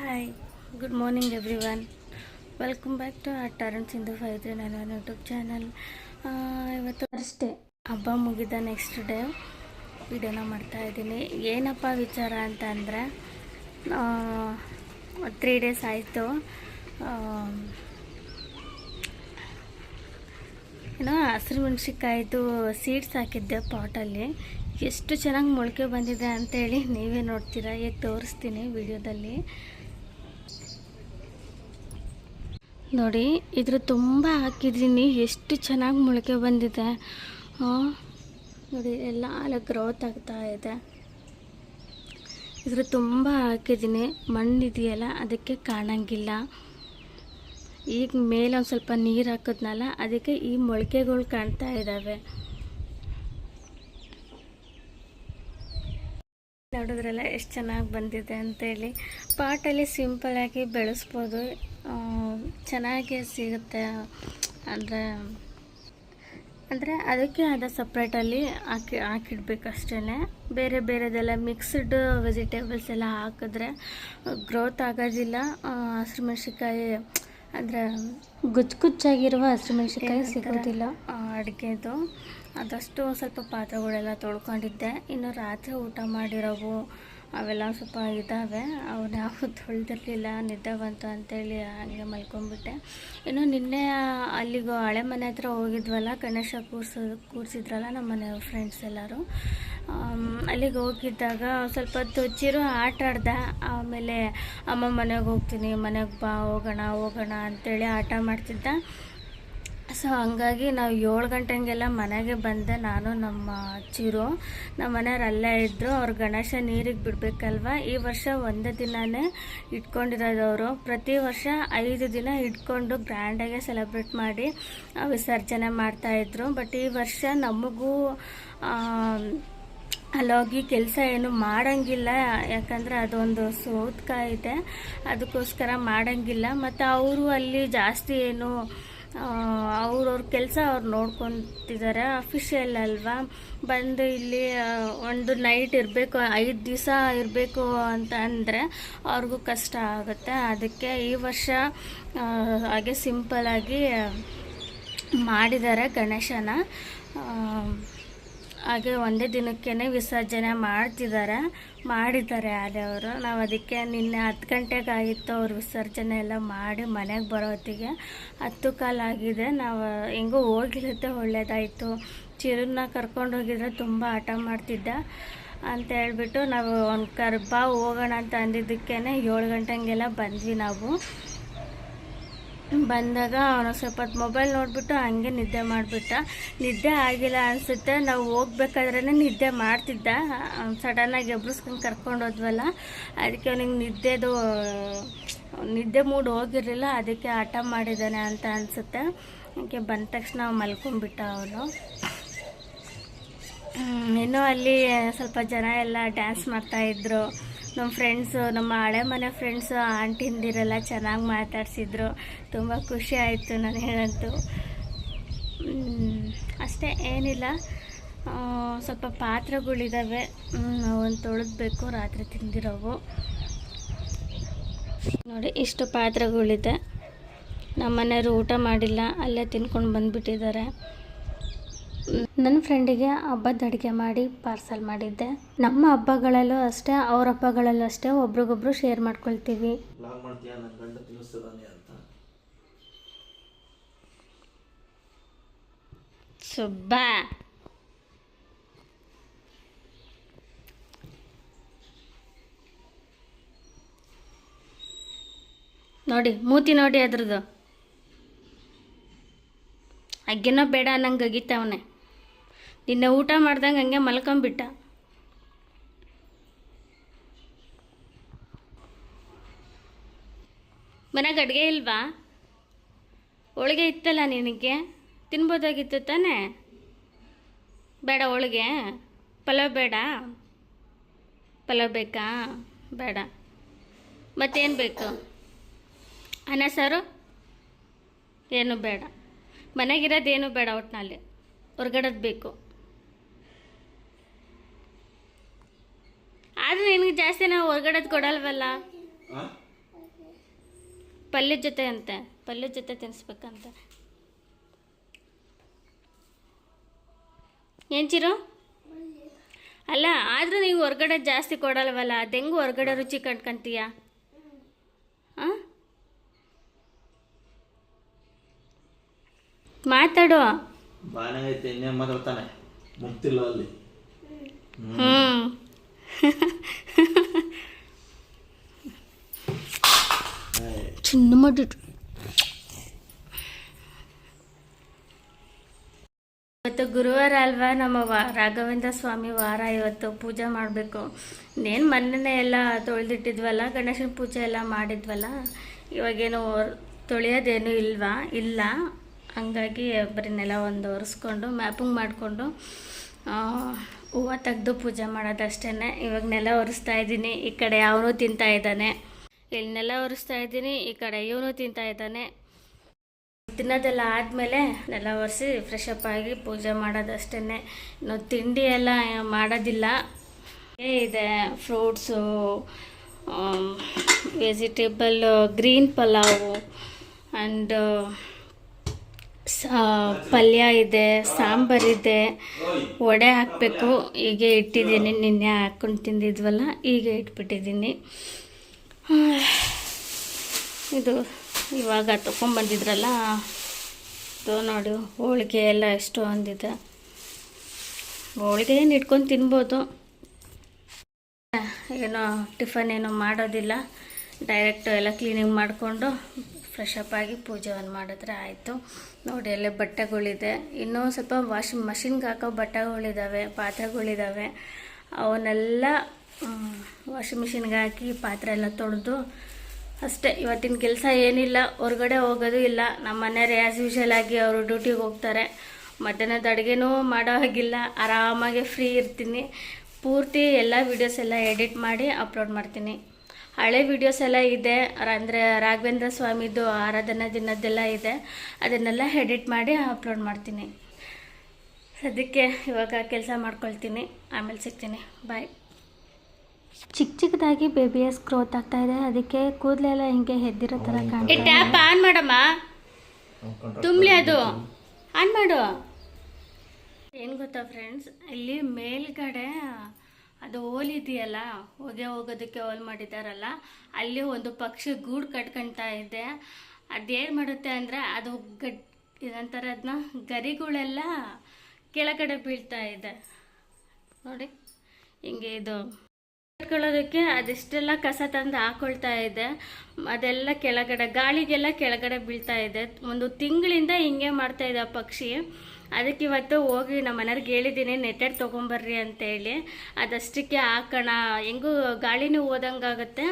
Hi good morning everyone welcome back to R ಟರನ್ Sindhu five three nine one YouTube channel ಇವತ್ತು ಅಷ್ಟೇ. ಹಬ್ಬ ಮುಗಿದ next day ವಿಡಿಯೋನ ಮಾಡ್ತಾ ಇದ್ದೀನಿ. ಏನಪ್ಪ ವಿಚಾರ ಅಂತ ಅಂದರೆ ತ್ರೀ ಡೇಸ್ ಆಯಿತು. ಏನೋ ಹಸಿರು ಮೆಣಸಿಕಾಯ್ದು ಸೀಡ್ಸ್ ಹಾಕಿದ್ದೆ ಪಾಟಲ್ಲಿ ಎಷ್ಟು ಚೆನ್ನಾಗಿ ಮೊಳಕೆ ಬಂದಿದೆ ಅಂತೇಳಿ ನೀವೇ ನೋಡ್ತೀರಾ? ಈಗ ತೋರಿಸ್ತೀನಿ ವಿಡಿಯೋದಲ್ಲಿ. ನೋಡಿ ಇದ್ರ ತುಂಬ ಹಾಕಿದ್ದೀನಿ. ಎಷ್ಟು ಚೆನ್ನಾಗಿ ಮೊಳಕೆ ಬಂದಿದೆ. ನೋಡಿ, ಎಲ್ಲ ಅಲ್ಲ ಗ್ರೋತ್ ಆಗ್ತಾ ಇದೆ. ಇದ್ರ ತುಂಬ ಹಾಕಿದ್ದೀನಿ. ಮಣ್ಣಿದೆಯಲ್ಲ, ಅದಕ್ಕೆ ಕಾಣಂಗಿಲ್ಲ. ಈಗ ಮೇಲೆ ಒಂದು ಸ್ವಲ್ಪ ನೀರು ಹಾಕಿದ್ನಲ್ಲ, ಅದಕ್ಕೆ ಈ ಮೊಳಕೆಗಳು ಕಾಣ್ತಾ ಇದ್ದಾವೆ ನೋಡಿದ್ರಲ್ಲ, ಎಷ್ಟು ಚೆನ್ನಾಗಿ ಬಂದಿದೆ ಅಂತೇಳಿ. ಪಾಟಲ್ಲಿ ಸಿಂಪಲಾಗಿ ಬೆಳೆಸ್ಬೋದು. ಚೆನ್ನಾಗಿ ಸಿಗುತ್ತೆ. ಅಂದರೆ ಅಂದರೆ ಅದಕ್ಕೆ ಆದ ಸಪ್ರೇಟಲ್ಲಿ ಹಾಕಿ ಹಾಕಿಡ್ಬೇಕು ಅಷ್ಟೇ ಬೇರೆ ಬೇರೆದೆಲ್ಲ ಮಿಕ್ಸ್ಡ್ ವೆಜಿಟೇಬಲ್ಸ್ ಎಲ್ಲ ಹಾಕಿದ್ರೆ ಗ್ರೋತ್ ಆಗೋದಿಲ್ಲ. ಹಸಿರು ಮೆಣಸಿಕಾಯಿ ಅಂದರೆ ಗುಚ್ಚು ಗುಚ್ಚಾಗಿರುವ ಹಸಿಮೆಣ್ಸಿಕಾಯಿ ಸಿಗೋದಿಲ್ಲ. ಅಡುಗೆದು. ಅದಷ್ಟು ಸ್ವಲ್ಪ ಪಾತ್ರೆಗಳೆಲ್ಲ ತೊಳ್ಕೊಂಡಿದ್ದೆ. ಇನ್ನು ರಾತ್ರಿ ಊಟ ಮಾಡಿರೋವು ಅವೆಲ್ಲ ಸ್ವಲ್ಪ ಇದ್ದಾವೆ ಅವನ್ನ ಯಾವ ತೊಳೆದಿರಲಿಲ್ಲ, ನಿದ್ದೆ ಬಂತು ಅಂತೇಳಿ ಹಾಗೆ ಮಲ್ಕೊಂಡ್ಬಿಟ್ಟೆ. ಇನ್ನು ನಿನ್ನೆ ಅಲ್ಲಿಗೆ ಹಳೆ ಮನೆ ಹತ್ರ ಹೋಗಿದ್ವಲ್ಲ, ಗಣೇಶ ಕೂರ್ಸ, ಕೂರಿಸಿದ್ರಲ್ಲ ನಮ್ಮ ಮನೆ ಫ್ರೆಂಡ್ಸ್ ಎಲ್ಲರೂ. ಅಲ್ಲಿಗೆ ಹೋಗಿದ್ದಾಗ ಸ್ವಲ್ಪ ಹೊತ್ತು ಚಿರು ಆಟ ಆಡ್ದೆ. ಆಮೇಲೆ ಅಮ್ಮ ಮನೆಗೆ ಹೋಗ್ತೀನಿ, ಮನೆಗೆ ಬಾ, ಹೋಗೋಣ ಹೋಗೋಣ ಅಂತೇಳಿ ಆಟ ಮಾಡ್ತಿದ್ದ. ಸೊ ಹಂಗಾಗಿ ನಾವು ಏಳು ಗಂಟೆಗೆಲ್ಲ ಮನೆಗೆ ಬಂದೆ. ನಾನು ನಮ್ಮ ಚಿರು ನಮ್ಮ ಮನೆಯವ್ರು ಅಲ್ಲೇ ಇದ್ದರು ಅವ್ರು ಗಣೇಶ ನೀರಿಗೆ ಬಿಡಬೇಕಲ್ವ? ಈ ವರ್ಷ ಒಂದೇ ದಿನವೇ ಇಟ್ಕೊಂಡಿರೋದು ಪ್ರತಿ ವರ್ಷ ಐದು ದಿನ ಇಟ್ಕೊಂಡು ಗ್ರ್ಯಾಂಡಾಗೆ ಸೆಲೆಬ್ರೇಟ್ ಮಾಡಿ ವಿಸರ್ಜನೆ ಮಾಡ್ತಾಯಿದ್ರು ಬಟ್ ಈ ವರ್ಷ ನಮಗೂ ಅಲ್ಲೋಗಿ ಕೆಲಸ ಏನು ಮಾಡಂಗಿಲ್ಲ. ಯಾಕಂದರೆ ಅದೊಂದು ಸೋತ್ಕ ಇದೆ. ಅದಕ್ಕೋಸ್ಕರ ಮಾಡಂಗಿಲ್ಲ. ಮತ್ತು ಅವರು ಅಲ್ಲಿ ಜಾಸ್ತಿ ಏನು ಅವ್ರವ್ರ ಕೆಲಸ ಅವ್ರು ನೋಡ್ಕೊತಿದ್ದಾರೆ ಅಫಿಷಿಯಲ್ ಅಲ್ವಾ? ಬಂದು ಇಲ್ಲಿ ಒಂದು ನೈಟ್ ಇರಬೇಕು, ಐದು ದಿವಸ ಇರಬೇಕು ಅಂತ ಅಂದರೆ ಅವ್ರಿಗೂ ಕಷ್ಟ ಆಗುತ್ತೆ. ಅದಕ್ಕೆ ಈ ವರ್ಷ ಹಾಗೆ ಸಿಂಪಲಾಗಿ ಮಾಡಿದ್ದಾರೆ ಗಣೇಶನ. ಹಾಗೆ ಒಂದೇ ದಿನಕ್ಕೇ ವಿಸರ್ಜನೆ ಮಾಡ್ತಿದ್ದಾರೆ ಮಾಡಿದ್ದಾರೆ ಆದವರು ನಾವು ಅದಕ್ಕೆ ನಿನ್ನೆ ಹತ್ತು ಗಂಟೆಗೆ ಆಗಿತ್ತು ಅವ್ರು ವಿಸರ್ಜನೆ ಎಲ್ಲ ಮಾಡಿ ಮನೆಗೆ ಬರೋ ಹೊತ್ತಿಗೆ. ಹತ್ತು ಕಾಲಾಗಿದೆ ನಾವು ಹೆಂಗೋ ಹೋಗಿರುತ್ತೆ, ಒಳ್ಳೇದಾಯಿತು. ಚಿರನ್ನ ಕರ್ಕೊಂಡು ಹೋಗಿದ್ರೆ ತುಂಬ ಆಟ ಮಾಡ್ತಿದ್ದ. ಅಂತ ಹೇಳ್ಬಿಟ್ಟು ನಾವು ಒಂದು ಕರ್ಬಾ ಹೋಗೋಣ ಅಂತ ಅಂದಿದ್ದಕ್ಕೇ ಏಳು ಗಂಟೆಗೆಲ್ಲ ಬಂದ್ವಿ ನಾವು. ಬಂದಾಗ ಅವನು ಸ್ವಲ್ಪ ಮೊಬೈಲ್ ನೋಡಿಬಿಟ್ಟು ಹಂಗೆ ನಿದ್ದೆ ಮಾಡಿಬಿಟ್ಟ. ನಿದ್ದೆ ಆಗಿಲ್ಲ ಅನಿಸುತ್ತೆ, ನಾವು ಹೋಗ್ಬೇಕಾದ್ರೇ ನಿದ್ದೆ ಮಾಡ್ತಿದ್ದ. ಸಡನ್ನಾಗಿ ಎಬ್ರಿಸ್ಕೊಂಡು ಕರ್ಕೊಂಡು ಹೋದ್ವಲ್ಲ, ಅದಕ್ಕೆ ಅವನಿಗೆ ನಿದ್ದೆದು, ನಿದ್ದೆ ಮೂಡ್ ಹೋಗಿರಲಿಲ್ಲ, ಅದಕ್ಕೆ ಆಟ ಮಾಡಿದ್ದಾನೆ ಅಂತ ಅನಿಸುತ್ತೆ. ಅದಕ್ಕೆ ಬಂದ ತಕ್ಷಣ ಮಲ್ಕೊಂಡ್ಬಿಟ್ಟ ಅವನು. ಇನ್ನೂ ಅಲ್ಲಿ ಸ್ವಲ್ಪ ಜನ ಎಲ್ಲ ಡ್ಯಾನ್ಸ್ ಮಾಡ್ತಾಯಿದ್ರು ನಮ್ಮ ಫ್ರೆಂಡ್ಸು ನಮ್ಮ ಹಳೆ ಮನೆ ಫ್ರೆಂಡ್ಸು ಆಂಟಿಂದಿರೆಲ್ಲ ಚೆನ್ನಾಗಿ ಮಾತಾಡಿಸಿದ್ರು. ತುಂಬ ಖುಷಿ ಆಯಿತು ನಾನು ಹೇಳಂತು ಅಷ್ಟೇ, ಏನಿಲ್ಲ. ಸ್ವಲ್ಪ ಪಾತ್ರೆಗಳಿದ್ದಾವೆ ಒಂದು ತೊಳೆದ್ಬೇಕು, ರಾತ್ರಿ ತಿಂದಿರೋವು. ನೋಡಿ, ಇಷ್ಟು ಪಾತ್ರೆಗಳಿದೆ. ನಮ್ಮ ಮನೆಯವರು ಊಟ ಮಾಡಿಲ್ಲ, ಅಲ್ಲೇ ತಿನ್ಕೊಂಡು ಬಂದುಬಿಟ್ಟಿದ್ದಾರೆ. ನನ್ನ ಫ್ರೆಂಡಿಗೆ ಹಬ್ಬದ ಅಡುಗೆ ಮಾಡಿ ಪಾರ್ಸಲ್ ಮಾಡಿದ್ದೆ. ನಮ್ಮ ಹಬ್ಬಗಳಲ್ಲೂ ಅಷ್ಟೇ ಅವ್ರ ಹಬ್ಬಗಳಲ್ಲೂ ಅಷ್ಟೇ ಒಬ್ರಿಗೊಬ್ರು ಶೇರ್ ಮಾಡ್ಕೊಳ್ತೀವಿ. ಸುಬ್ಬಾ ನೋಡಿ ಮೂತಿ ನೋಡಿ ಅದ್ರದ್ದು. ಅಗ್ಗಿನೋ ಬೇಡ ನಂಗೆ ಅಗಿತಾವನೆ. ನಿನ್ನೆ ಊಟ ಮಾಡ್ದಂಗೆ ಹಂಗೆ ಮಲ್ಕೊಂಬಿಟ್ಟ. ಮನೆಗೆ ಅಡುಗೆ ಇಲ್ವಾ? ಹೋಳಿಗೆ ಇತ್ತಲ್ಲ ನಿನಗೆ? ತಿನ್ಬೋದಾಗಿತ್ತು ತಾನೇ? ಬೇಡ ಹೋಳಿಗೆ. ಪಲಾವ್ ಬೇಡ. ಪಲಾವ್ ಬೇಕಾ? ಬೇಡ. ಮತ್ತೇನು ಬೇಕು? ಅನ್ನ, ಸಾರು? ಏನು ಬೇಡ. ಮನೆಗಿರೋದೇನು ಬೇಡ ಒಟ್ಟಿನಲ್ಲಿ ಹೊರ್ಗಡೆದು ಬೇಕು. ಆದರೆ ನಿನಗೆ ಜಾಸ್ತಿ ನಾವು ಹೊರ್ಗಡೆದು ಕೊಡಲ್ವಲ್ಲ? ಪಲ್ಯದ ಜೊತೆ ಅಂತೆ. ಪಲ್ಯದ ಜೊತೆ ತಿನ್ಸ್ಬೇಕಂತ. ಏನ್ಚಿರೋ ಅಲ್ಲ ಆದರೂ ನೀವು ಹೊರ್ಗಡೆ ಜಾಸ್ತಿ ಕೊಡಲ್ವಲ್ಲ? ಅದು ಹೆಂಗೆ ಹೊರ್ಗಡೆ ರುಚಿ ಕಂಡ್ಕಂತೀಯ? ಹಾಂ ಮಾತಾಡು. ಬಾನೆ ಐತೆ ಇನ್ನೇ ಮಾತಾಡ್ತಾನೆ ಮುಗ್ತಿಲ್ಲ ಅಲ್ಲಿ. ಹ್ಞೂ ಚಿನ್ನ ಮಾಡಿಟ್ರು ಇವತ್ತು ಗುರುವಾರ ಅಲ್ವಾ? ನಮ್ಮ ರಾಘವೇಂದ್ರ ಸ್ವಾಮಿ ವಾರ ಇವತ್ತು ಪೂಜೆ ಮಾಡಬೇಕು. ಇನ್ನೇನು ಮೊನ್ನೆ ಎಲ್ಲ ತೊಳೆದಿಟ್ಟಿದ್ವಲ್ಲ, ಗಣೇಶನ ಪೂಜೆ ಎಲ್ಲ ಮಾಡಿದ್ವಲ್ಲ, ಇವಾಗೇನು ತೊಳೆಯೋದೇನು ಇಲ್ವಾ? ಇಲ್ಲ. ಹಂಗಾಗಿ ಒಬ್ಬರನ್ನೆಲ್ಲ ನೆಲ ಒಂದು ಒರೆಸ್ಕೊಂಡು, ಮ್ಯಾಪಿಂಗ್ ಮಾಡಿಕೊಂಡು ಹೂವು ತೆಗೆದು ಪೂಜೆ ಮಾಡೋದಷ್ಟೇ ಇವಾಗ ನೆಲ ಒರೆಸ್ತಾ ಇದ್ದೀನಿ. ಈ ಕಡೆ ಅವನು ತಿಂತಾ ಇದ್ದಾನೆ. ಇಲ್ಲಿ ನೆಲ ಒರೆಸ್ತಾ ಇದ್ದೀನಿ. ಈ ಕಡೆ ಇವನು ತಿಂತಾ ಇದ್ದಾನೆ. ತಿನ್ನೋದೆಲ್ಲ ಆದಮೇಲೆ ನೆಲ ಒರೆಸಿ ಫ್ರೆಶ್ ಅಪ್ ಆಗಿ ಪೂಜೆ ಮಾಡೋದಷ್ಟೇ ಇನ್ನು ತಿಂಡಿ ಎಲ್ಲ ಮಾಡೋದಿಲ್ಲ. ಏ ಇದೆ fruits vegetable green pulao and ಪಲ್ಯ ಇದೆ ಸಾಂಬಾರಿದೆ ವಡೆ ಹಾಕಬೇಕು. ಹೀಗೆ ಇಟ್ಟಿದ್ದೀನಿ. ನಿನ್ನೆ ಹಾಕ್ಕೊಂಡು ತಿಂದಿದ್ವಲ್ಲ, ಹೀಗೆ ಇಟ್ಬಿಟ್ಟಿದ್ದೀನಿ. ಇದು ಇವಾಗ ತೊಗೊಂಬಂದಿದ್ರಲ್ಲ, ಇದು ನೋಡಿ, ಹೋಳಿಗೆ ಎಲ್ಲ ಎಷ್ಟು ಅಂದಿದೆ ಹೋಳಿಗೆ ಏನು ಇಟ್ಕೊಂಡು ತಿನ್ಬೋದು. ಏನೋ ಟಿಫನ್ ಏನೋ ಮಾಡೋದಿಲ್ಲ. ಡೈರೆಕ್ಟ್ ಎಲ್ಲ ಕ್ಲೀನಿಂಗ್ ಮಾಡಿಕೊಂಡು ಫ್ರೆಶ್ ಅಪ್ ಆಗಿ ಪೂಜೆ ಒಂದು ಮಾಡಿದ್ರೆ ಆಯಿತು. ನೋಡಿ, ಅಲ್ಲೇ ಬಟ್ಟೆಗಳಿದೆ. ಇನ್ನೂ ಸ್ವಲ್ಪ ವಾಷಿಂಗ್ ಮಷಿನ್ಗೆ ಹಾಕೋ ಬಟ್ಟೆಗಳಿದ್ದಾವೆ ಪಾತ್ರೆಗಳಿದ್ದಾವೆ ಅವನ್ನೆಲ್ಲ ವಾಷಿಂಗ್ ಮಿಷಿನ್ಗೆ ಹಾಕಿ ಪಾತ್ರೆ ಎಲ್ಲ ತೊಳೆದು ಅಷ್ಟೇ. ಇವತ್ತಿನ ಕೆಲಸ ಏನಿಲ್ಲ, ಹೊರಗಡೆ ಹೋಗೋದು ಇಲ್ಲ. ನಮ್ಮ ಮನೆಯವ್ರು ಆ್ಯಸ್ ಯೂಶಲ್ ಆಗಿ ಅವರು ಡ್ಯೂಟಿಗೆ ಹೋಗ್ತಾರೆ. ಮಧ್ಯಾಹ್ನದ ಅಡುಗೆನೂ ಮಾಡೋ ಹಾಗಿಲ್ಲ. ಆರಾಮಾಗಿ ಫ್ರೀ ಇರ್ತೀನಿ. ಪೂರ್ತಿ ಎಲ್ಲ ವೀಡಿಯೋಸ್ ಎಲ್ಲ ಎಡಿಟ್ ಮಾಡಿ ಅಪ್ಲೋಡ್ ಮಾಡ್ತೀನಿ. ಹಳೆ ವಿಡಿಯೋಸ್ ಎಲ್ಲ ಇದೆ. ಅಂದರೆ ರಾಘವೇಂದ್ರ ಸ್ವಾಮಿದು ಆರಾಧನಾ ದಿನದ್ದೆಲ್ಲ ಇದೆ. ಅದನ್ನೆಲ್ಲ ಎಡಿಟ್ ಮಾಡಿ ಅಪ್ಲೋಡ್ ಮಾಡ್ತೀನಿ. ಸದ್ಯಕ್ಕೆ ಇವಾಗ ಕೆಲಸ ಮಾಡ್ಕೊಳ್ತೀನಿ. ಆಮೇಲೆ ಸಿಗ್ತೀನಿ. ಬಾಯ್ ಚಿಕ್ಕ ಚಿಕ್ಕದಾಗಿ ಬೇಬಿಯಸ್ ಗ್ರೋತ್ ಆಗ್ತಾ ಇದೆ. ಅದಕ್ಕೆ ಕೂದಲೆಲ್ಲ ಹಿಂಗೆ ಎದ್ದಿರೋ ಥರ ಕಾಣ್ತಾ ಟ್ಯಾಪ್ ಆನ್ ಮಾಡಮ್ಮ. ತುಂಬಲಿ ಅದು. ಆನ್ ಮಾಡು. ಏನು ಗೊತ್ತಾ ಫ್ರೆಂಡ್ಸ್ ಇಲ್ಲಿ ಮೇಲ್ಗಡೆ ಅದು ಹೋಲ್ ಇದೆಯಲ್ಲ, ಹೊಗೆ ಹೋಗೋದಕ್ಕೆ ಹೋಲ್ ಮಾಡಿದಾರಲ್ಲ, ಅಲ್ಲಿ ಒಂದು ಪಕ್ಷಿ ಗೂಡು ಕಟ್ಕೊಳ್ತಾ ಇದೆ. ಅದೇನು ಮಾಡುತ್ತೆ ಅಂದರೆ, ಅದು ಗಡ್, ಏನಂತಾರೆ ಅದನ್ನ ಗರಿಗಳೆಲ್ಲ ಕೆಳಗಡೆ ಬೀಳ್ತಾ ಇದೆ. ನೋಡಿ, ಹಿಂಗೆ ಇದು. ಕಟ್ಕೊಳ್ಳೋದಕ್ಕೆ ಅದೆಷ್ಟೆಲ್ಲ ಕಸ ತಂದು ಹಾಕೊಳ್ತಾ ಇದೆ, ಅದೆಲ್ಲ ಕೆಳಗಡೆ, ಗಾಳಿಗೆಲ್ಲ ಕೆಳಗಡೆ ಬೀಳ್ತಾ ಇದೆ. ಒಂದು ತಿಂಗಳಿಂದ ಹಿಂಗೆ ಮಾಡ್ತಾ ಇದೆ ಆ ಪಕ್ಷಿ. ಅದಕ್ಕೆ ಇವತ್ತು ಹೋಗಿ ನಮ್ಮ ಮನೆಯವ್ರಿಗೆ ಹೇಳಿದ್ದೀನಿ, ನೆಟ್ಟೆಡ್ ತೊಗೊಂಬರ್ರಿ ಅಂತೇಳಿ. ಅದಷ್ಟಕ್ಕೆ ಹಾಕೋಣ. ಹೆಂಗೂ ಗಾಳಿನೂ ಓದಂಗಾಗುತ್ತೆ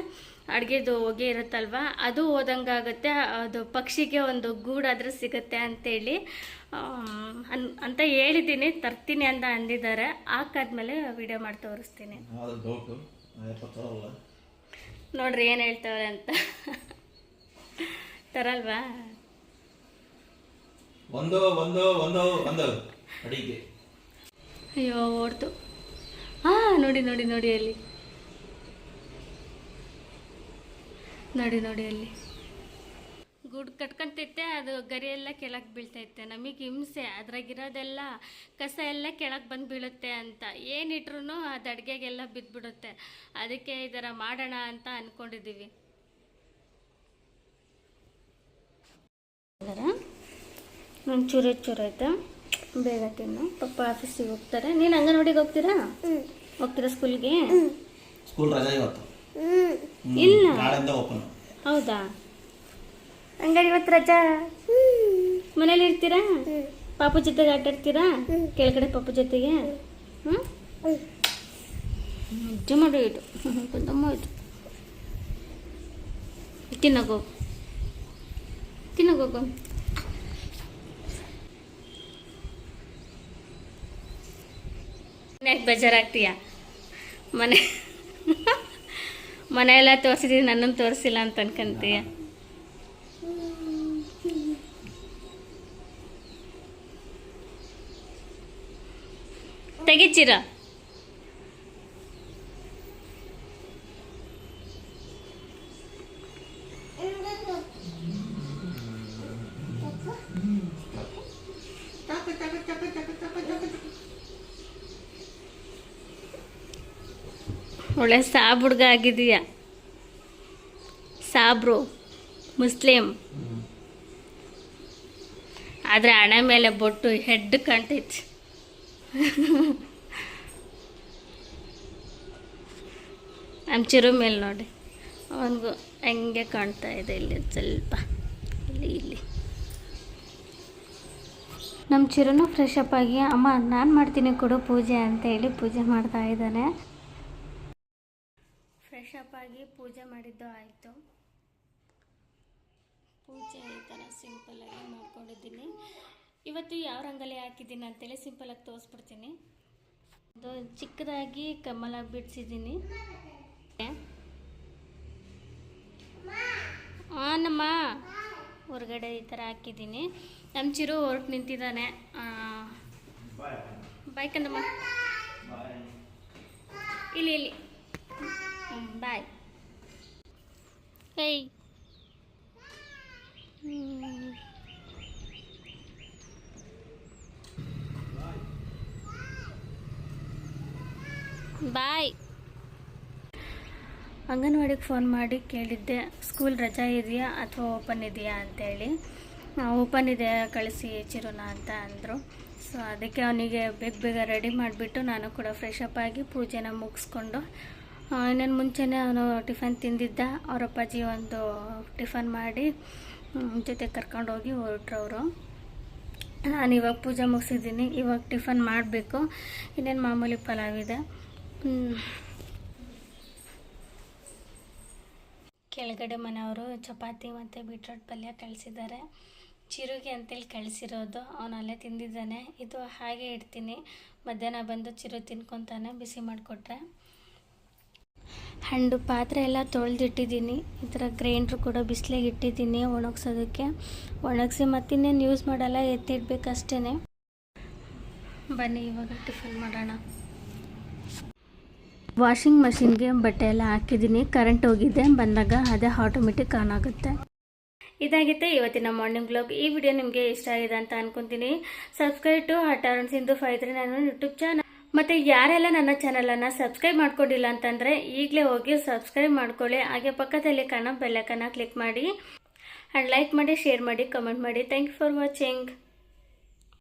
ಅಡುಗೆದು ಹೊಗೆ ಇರುತ್ತಲ್ವ? ಅದು ಓದಂಗಾಗುತ್ತೆ ಅದು ಪಕ್ಷಿಗೆ ಒಂದು ಗೂಡಾದರೂ ಸಿಗುತ್ತೆ ಅಂತೇಳಿ. ಅನ್ ಅಂತ ಹೇಳಿದ್ದೀನಿ ತರ್ತೀನಿ ಅಂತ ಅಂದಿದ್ದಾರೆ. ಹಾಕಾದ್ಮೇಲೆ ವಿಡಿಯೋ ಮಾಡಿ ತೋರಿಸ್ತೀನಿ. ನೋಡ್ರಿ ಏನು ಹೇಳ್ತಾವ್ರೆ ಅಂತ. ತರಲ್ವಾ? ಒಂದು ಒಂದು ಒಂದು ಒಂದು. ಅಡಿಗೆ. ಅಯ್ಯೋ ಓಡ್ತು. ಹಾಂ ನೋಡಿ ನೋಡಿ ನೋಡಿ ಅಲ್ಲಿ. ನೋಡಿ ನೋಡಿ ಅಲ್ಲಿ. ಗೂಡು ಕಟ್ಕೊಂತೈತೆ ಅದು ಗರಿ ಎಲ್ಲ ಕೆಳಗೆ ಬೀಳ್ತೈತೆ. ನಮಗೆ ಹಿಂಸೆ ಅದ್ರಾಗಿರೋದೆಲ್ಲ ಕಸ ಎಲ್ಲ ಕೆಳಗೆ ಬಂದು ಬೀಳುತ್ತೆ ಅಂತ. ಏನಿಟ್ರು ಅದು ಅಡುಗೆಗೆಲ್ಲ ಬಿದ್ದುಬಿಡುತ್ತೆ ಅದಕ್ಕೆ ಈ ಥರ ಮಾಡೋಣ ಅಂತ ಅಂದ್ಕೊಂಡಿದ್ದೀವಿ ಚೂರ ಚೂರು ಆಯ್ತಾ? ಬೇಗ ತಿನ್ನು. ಪಪ್ಪ ಆಫೀಸಿಗೆ ಹೋಗ್ತಾರೆ. ನೀನು ಅಂಗನವಾಡಿಗೆ ಹೋಗ್ತೀರಾ? ಹೋಗ್ತೀರಾ ಸ್ಕೂಲ್ಗೆ? ಸ್ಕೂಲ್ ರಜೆ ಇವತ್ತು. ಇಲ್ಲ. ಹೌದಾ? ಹಂಗಾರೆ ಇವತ್ತು ರಜಾ ಮನೇಲಿ ಇರ್ತೀರಾ? ಪಾಪು ಜೊತೆಗೆ ಆಟ ಆಡ್ತೀರಾ ಕೆಳಗಡೆ ಪಾಪು ಜೊತೆಗೆ? ಹ್ಞೂ ನಿಜ ಮಾಡು ಇಟ್ಟು ಕುಂದಮ್ಮ ಇಟ್ಟು ತಿನ್ನಗೋ. ತಿನ್ನಗೋಗು ಯಾಕೆ ಬೇಜಾರಾಗ್ತೀಯ? ಮನೆ ಮನೆ ಎಲ್ಲ ತೋರಿಸಿದೀನಿ, ನನ್ನನ್ನು ತೋರಿಸಿಲ್ಲ ಅಂತ ಅನ್ಕೊಂತೀಯ? ಚಿರ ಒಳ್ಳೆ ಸಾಬ್ ಹುಡುಗ ಆಗಿದೀಯ ಸಾಬ್ರು ಮುಸ್ಲಿಮ್ ಆದರೆ ಹಣೆ ಮೇಲೆ ಬೊಟ್ಟು ಹೆಡ್ ಕಂಟಿತ್ತು ನಮ್ಮ ಚಿರು ಮೇಲೆ ನೋಡಿ. ಅವನಿಗೂ ಹಂಗೆ ಕಾಣ್ತಾ ಇದೆ ಇಲ್ಲಿ ಸ್ವಲ್ಪ. ಇಲ್ಲಿ ಇಲ್ಲಿ. ನಮ್ಮ ಚಿರೂ ಫ್ರೆಶ್ ಅಪ್ ಆಗಿ, ಅಮ್ಮ, ನಾನು ಮಾಡ್ತೀನಿ ಕೊಡು ಪೂಜೆ ಅಂತ ಹೇಳಿ ಪೂಜೆ ಮಾಡ್ತಾ ಇದ್ದಾನೆ. ಫ್ರೆಶ್ ಆಗಿ ಪೂಜೆ ಮಾಡಿದ್ದು ಆಯಿತು. ಪೂಜೆ ಈ ಥರ ಸಿಂಪಲ್ಲಾಗಿ ಮಾಡ್ಕೊಂಡಿದ್ದೀನಿ. ಇವತ್ತು ಯಾವ ರಂಗೋಲಿ ಹಾಕಿದ್ದೀನಿ ಅಂತೇಳಿ ಸಿಂಪಲಾಗಿ ತೋರಿಸ್ಬಿಡ್ತೀನಿ. ಅದು ಚಿಕ್ಕದಾಗಿ ಕಮಲಾಗಿ ಬಿಡಿಸಿದ್ದೀನಿ. ನಮ್ಮ ಹೊರಗಡೆ ಈ ಥರ ಹಾಕಿದ್ದೀನಿ. ನಮ್ಮ ಚಿರು ಹೊರಟು ನಿಂತಿದ್ದಾನೆ. ಬಾಯ್ ಕಂದಮ್ಮ ಇಲ್ಲಿ ಇಲ್ಲಿ. ಬಾಯ್ ಹ್ಮ್. ಬಾಯ್ ಅಂಗನವಾಡಿಗೆ ಫೋನ್ ಮಾಡಿ ಕೇಳಿದ್ದೆ, ಸ್ಕೂಲ್ ರಜಾ ಇದೆಯಾ ಅಥವಾ ಓಪನ್ ಇದೆಯಾ? ಅಂತೇಳಿ. ಓಪನ್ ಇದೆ, ಕಳಿಸಿ ಚಿರುನ ಅಂತ ಅಂದರು. ಸೊ ಅದಕ್ಕೆ ಅವನಿಗೆ ಬೇಗ ಬೇಗ ರೆಡಿ ಮಾಡಿಬಿಟ್ಟು ನಾನು ಕೂಡ ಫ್ರೆಶ್ ಅಪ್ ಆಗಿ ಪೂಜೆನ ಮುಗಿಸ್ಕೊಂಡು ಇನ್ನೇನು ಮುಂಚೆನೇ ಅವನು ಟಿಫನ್ ತಿಂದಿದ್ದ. ಅವರ ಅಪ್ಪಾಜಿ ಒಂದು ಟಿಫನ್ ಮಾಡಿ ಜೊತೆ ಕರ್ಕೊಂಡೋಗಿ ಹೊರಟ್ರು ಅವರು ನಾನು ಇವಾಗ ಪೂಜೆ ಮುಗಿಸಿದ್ದೀನಿ, ಇವಾಗ ಟಿಫನ್ ಮಾಡಬೇಕು. ಇನ್ನೇನು ಮಾಮೂಲಿ ಪಲಾವ್ ಇದೆ? ಕೆಳಗಡೆ ಮನೆಯವರು ಚಪಾತಿ ಮತ್ತು ಬೀಟ್ರೋಟ್ ಪಲ್ಯ ಕಳಿಸಿದ್ದಾರೆ. ಚಿರುಗೆ ಅಂತೇಳಿ ಕಳಿಸಿರೋದು. ಅವನು ಅಲ್ಲೇ ತಿಂದಿದ್ದಾನೆ. ಇದು ಹಾಗೆ ಇಡ್ತೀನಿ. ಮಧ್ಯಾಹ್ನ ಬಂದು ಚಿರು ತಿನ್ಕೊತಾನೆ, ಬಿಸಿ ಮಾಡಿಕೊಟ್ರೆ. ಹಣ್ಣು ಪಾತ್ರೆ ಎಲ್ಲ ತೊಳೆದಿಟ್ಟಿದ್ದೀನಿ. ಈ ಥರ ಗ್ರೈಂಡ್ರು ಕೂಡ ಬಿಸಿಲಿಗೆ ಇಟ್ಟಿದ್ದೀನಿ ಒಣಗ್ಸೋದಕ್ಕೆ. ಒಣಗಿಸಿ ಮತ್ತಿನ್ನೇನು ಯೂಸ್ ಮಾಡಲ್ಲ ಎತ್ತಿಡ್ಬೇಕಷ್ಟೇ ಬನ್ನಿ, ಇವಾಗ ಟಿಫನ್ ಮಾಡೋಣ. ವಾಷಿಂಗ್ ಮಷಿನ್ಗೆ ಬಟ್ಟೆ ಎಲ್ಲ ಹಾಕಿದ್ದೀನಿ. ಕರೆಂಟ್ ಹೋಗಿದೆ. ಬಂದಾಗ ಅದೇ ಆಟೋಮೆಟಿಕ್ ಆನ್ ಆಗುತ್ತೆ. ಇದಾಗಿತ್ತು ಇವತ್ತಿನ ಮಾರ್ನಿಂಗ್ ಬ್ಲಾಗ್ ಈ ವಿಡಿಯೋ ನಿಮಗೆ ಇಷ್ಟ ಆಗಿದೆ ಅಂತ ಅನ್ಕೊಂತೀನಿ. ಸಬ್ಸ್ಕ್ರೈಬ್ ಟು ಹಟಾರನ್ ಸಿಂಧು ಫೈವ್ ತ್ರೀ ನಾನು ಯೂಟ್ಯೂಬ್ ಚಾನಲ್ ಮತ್ತು ಯಾರೆಲ್ಲ ನನ್ನ ಚಾನಲನ್ನು ಸಬ್ಸ್ಕ್ರೈಬ್ ಮಾಡ್ಕೊಂಡಿಲ್ಲ ಅಂತಂದರೆ ಈಗಲೇ ಹೋಗಿ ಸಬ್ಸ್ಕ್ರೈಬ್ ಮಾಡ್ಕೊಳ್ಳಿ. ಹಾಗೆ ಪಕ್ಕದಲ್ಲಿ ಕಾಣೋ ಬೆಲ್ಲಕ್ಕನ್ನು ಕ್ಲಿಕ್ ಮಾಡಿ. ಆ್ಯಂಡ್ ಲೈಕ್ ಮಾಡಿ ಶೇರ್ ಮಾಡಿ ಕಮೆಂಟ್ ಮಾಡಿ. Thank you for watching